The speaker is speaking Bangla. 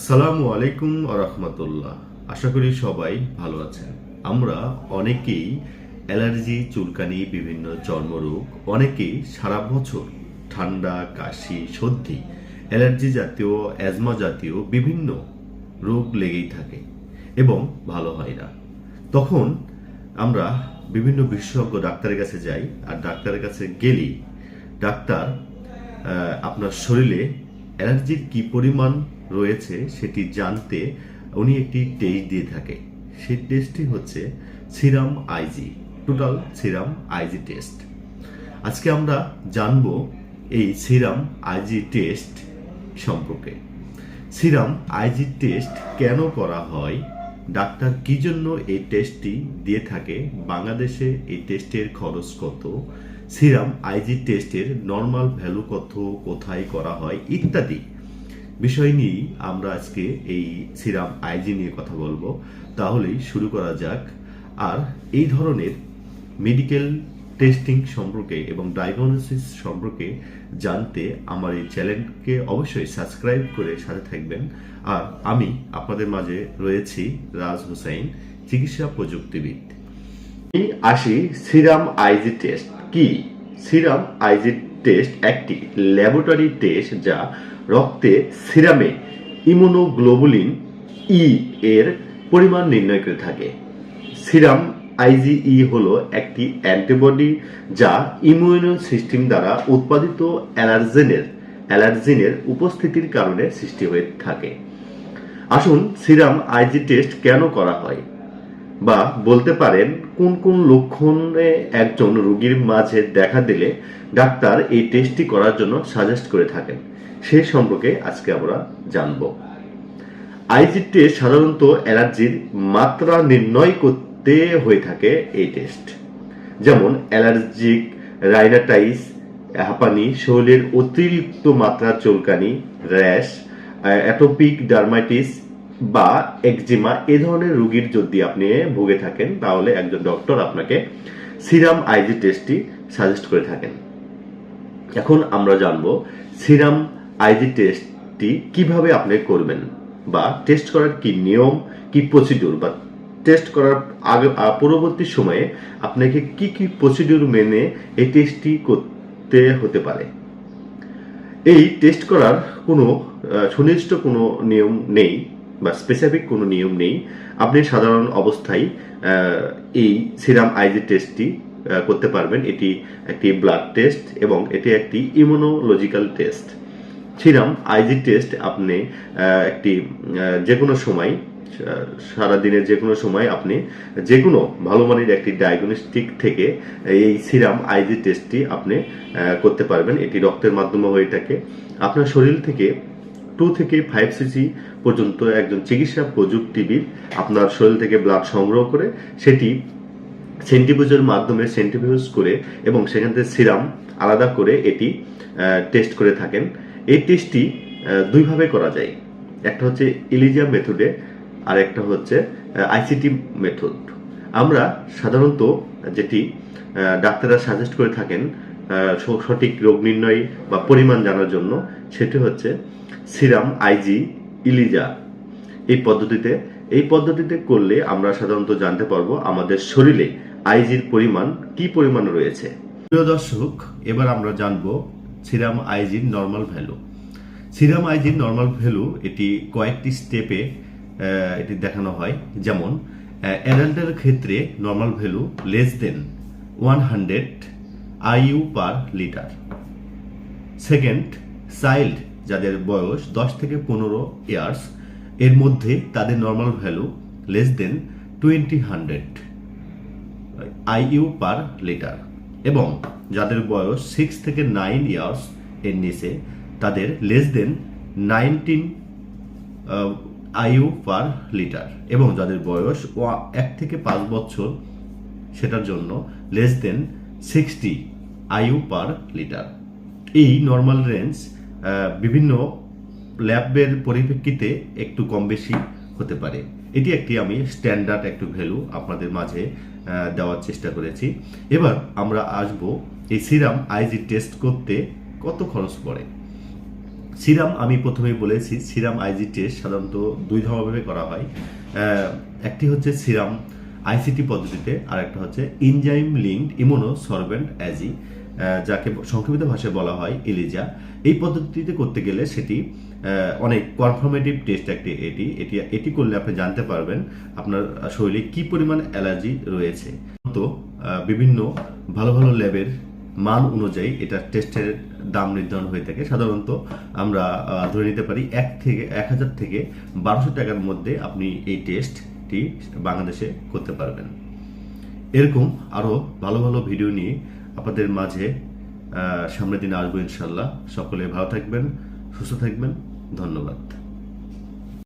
আসসালামু আলাইকুম রহমতুল্লাহ। আশা করি সবাই ভালো আছেন। আমরা অনেকেই অ্যালার্জি, চুলকানি, বিভিন্ন চর্মরোগ অনেকেই সারা বছর ঠান্ডা, কাশি, সর্দি, অ্যালার্জি জাতীয়, অ্যাজমা জাতীয় বিভিন্ন রোগ লেগেই থাকে এবং ভালো হয় না। তখন আমরা বিভিন্ন বিশেষজ্ঞ ডাক্তারের কাছে যাই আর ডাক্তারের কাছে গেলেই ডাক্তার আপনার শরীরে অ্যালার্জির কি পরিমাণ রয়েছে, সেটি জানতে উনি একটি টেস্ট দিয়ে থাকে। সেই টেস্টটি হচ্ছে serum I G total serum I G test আজকে আমরা জানব এই সিরাম আইজি টেস্ট সম্পর্কে। সিরাম আইজি টেস্ট কেন করা হয়? ডাক্তার কি জন্য এই টেস্টটি দিয়ে থাকে? বাংলাদেশে এই টেস্টের খরচ কত? সিরাম আইজি টেস্টের নর্মাল ভ্যালু কত? কোথায় করা হয়? ইত্যাদি। বিষয় নিয়েই আমরা আজকে এই সিরাম আইজি নিয়ে কথা বলব। তাহলেই শুরু করা যাক। আর এই ধরনের মেডিকেল টেস্টিং সম্পর্কে এবং ডায়াগনোসিস সম্পর্কে জানতে আমার এই চ্যানেলকে অবশ্যই সাবস্ক্রাইব করে সাথে থাকবেন। আর আমি আপনাদের মাঝে রয়েছি রাজ হুসাইন, চিকিৎসা প্রযুক্তিবিদ। আসি সিরাম আইজি টেস্ট কি? সিরাম আইজি টেস্ট একটি ল্যাবরেটরি টেস্ট যা রক্তে সিরামে ইমোনোগ্লোবুলিন ই এর পরিমাণ নির্ণয় করে থাকে। সিরাম আইজিই হলো একটি অ্যান্টিবডি যা ইমিউনো সিস্টেম দ্বারা উৎপাদিত অ্যালার্জেনের, অ্যালার্জিনের উপস্থিতির কারণে সৃষ্টি হয়ে থাকে। আসুন সিরাম আইজি টেস্ট কেন করা হয়? বা বলতে পারেন কোন কোন লক্ষণে একজন রোগীর মাঝে দেখা দিলে ডাক্তার এই টেস্টটি করার জন্য সাজেস্ট করে থাকেন? সে সম্পর্কে আজকে আমরা জানব। আইজি টেস্ট সাধারণত অ্যালার্জির মাত্রা নির্ণয় করতে হয়ে থাকে এই টেস্ট যেমন অ্যালার্জিক রাইনাটাইস হাঁপানি, শরীরের অতিরিক্ত মাত্রা, চুলকানি, র্যাশ, অ্যাটোপিক ডার্মাইটিস বা একজিমা এ ধরনের রোগীর যদি আপনি ভুগে থাকেন, তাহলে একজন ডক্টর আপনাকে সিরাম আইজি টেস্টটি সাজেস্ট করে থাকেন। এখন আমরা জানব সিরাম আইজি টেস্টটি কীভাবে আপনি করবেন বা টেস্ট করার কি নিয়ম, কি প্রসিডিউর বা টেস্ট করার আগে পরবর্তী সময়ে আপনাকে কি কি প্রসিডিউর মেনে এই টেস্টটি করতে হতে পারে। এই টেস্ট করার কোনো সুনির্দিষ্ট কোনো নিয়ম নেই। বা স্পেসিফিক কোনো নিয়ম নেই। আপনি সাধারণ অবস্থায় এই সিরাম আইজি টেস্টটি করতে পারবেন। এটি একটি ব্লাড টেস্ট এবং এটি একটি immunological test serum I G test আপনি একটি যে কোনো সময় সারাদিনের যে কোনো সময় আপনি যে কোনো ভালো মানের একটি ডায়াগনস্টিক থেকে এই সিরাম আইজি টেস্টটি আপনি করতে পারবেন। এটি রক্তের মাধ্যমে হয়ে থাকে। আপনার শরীর থেকে টু থেকে ফাইভ সিসি পর্যন্ত একজন চিকিৎসা প্রযুক্তিবিদ আপনার শরীর থেকে ব্লাড সংগ্রহ করে সেটি সেন্টিফিউজের মাধ্যমে সেন্টিফিউজ করে এবং সেখান থেকে সিরাম আলাদা করে এটি টেস্ট করে থাকেন। এই টেস্টটি দুইভাবে করা যায়। একটা হচ্ছে ইলিজিয়া মেথডে আর একটা হচ্ছে আইসিটি মেথড আমরা সাধারণত যেটি ডাক্তাররা সাজেস্ট করে থাকেন সঠিক রোগ নির্ণয় বা পরিমাণ জানার জন্য, সেটি হচ্ছে সিরাম আইজি ইলিজা। এই পদ্ধতিতে এই পদ্ধতিতে করলে আমরা সাধারণত জানতে পারব আমাদের শরীরে আইজির পরিমাণ, কি পরিমাণ রয়েছে। প্রিয় দর্শক, এবার আমরা জানব সিরাম আইজির নর্মাল ভ্যালু সিরাম আইজির নর্মাল ভ্যালু এটি কয়েকটি স্টেপে এটি দেখানো হয়। যেমন অ্যাডাল্টের ক্ষেত্রে normal value less than one hundred I U per litre second child যাদের বয়স দশ থেকে পনেরো ইয়ার্স, এর মধ্যে তাদের normal value less than twenty hundred I U per litre এবং যাদের বয়স সিক্স থেকে নাইন ইয়ার্স এর নিচে, তাদের less than nineteen I U per litre এবং যাদের বয়স এক থেকে পাঁচ বছর, সেটার জন্য less than sixty I U per litre এই নর্মাল রেঞ্জ বিভিন্ন ল্যাবের পরিপ্রেক্ষিতে একটু কম বেশি হতে পারে। এটি একটি আমি স্ট্যান্ডার্ড একটু ভ্যালু আপনাদের মাঝে দেওয়ার চেষ্টা করেছি। এবার আমরা আসব এই সিরাম আইজি টেস্ট করতে কত খরচ পড়ে। সিরাম আমি প্রথমেই বলেছি, সিরাম আইজি টেস্ট সাধারণত দুই ধরনের করা হয়। একটি হচ্ছে সিরাম আইসিটি পদ্ধতিতে আর একটা হচ্ছে ইনজাইম লিঙ্কড ইমোনো সরভেন্ট অ্যাজি। যাকে সংক্ষিপ্ত ভাষায় বলা হয় এলিজা এই পদ্ধতিতে করতে গেলে সেটি অনেক কনফার্মেটিভ টেস্ট একটি, এটি এটি এটি করলে আপনি জানতে পারবেন আপনার শরীরে কি পরিমাণ অ্যালার্জি রয়েছে। তো বিভিন্ন ভালো ভালো ল্যাবের মান অনুযায়ী এটা টেস্টের দাম নির্ধারণ হয়ে থাকে। সাধারণত আমরা ধরে নিতে পারি এক থেকে, এক হাজার থেকে বারোশো টাকার মধ্যে আপনি এই টেস্টটি বাংলাদেশে করতে পারবেন। এরকম আরও ভালো ভালো ভিডিও নিয়ে আপনাদের মাঝে সামনের দিন আসব ইনশাল্লাহ সকলে ভালো থাকবেন সুস্থ থাকবেন। ধন্যবাদ।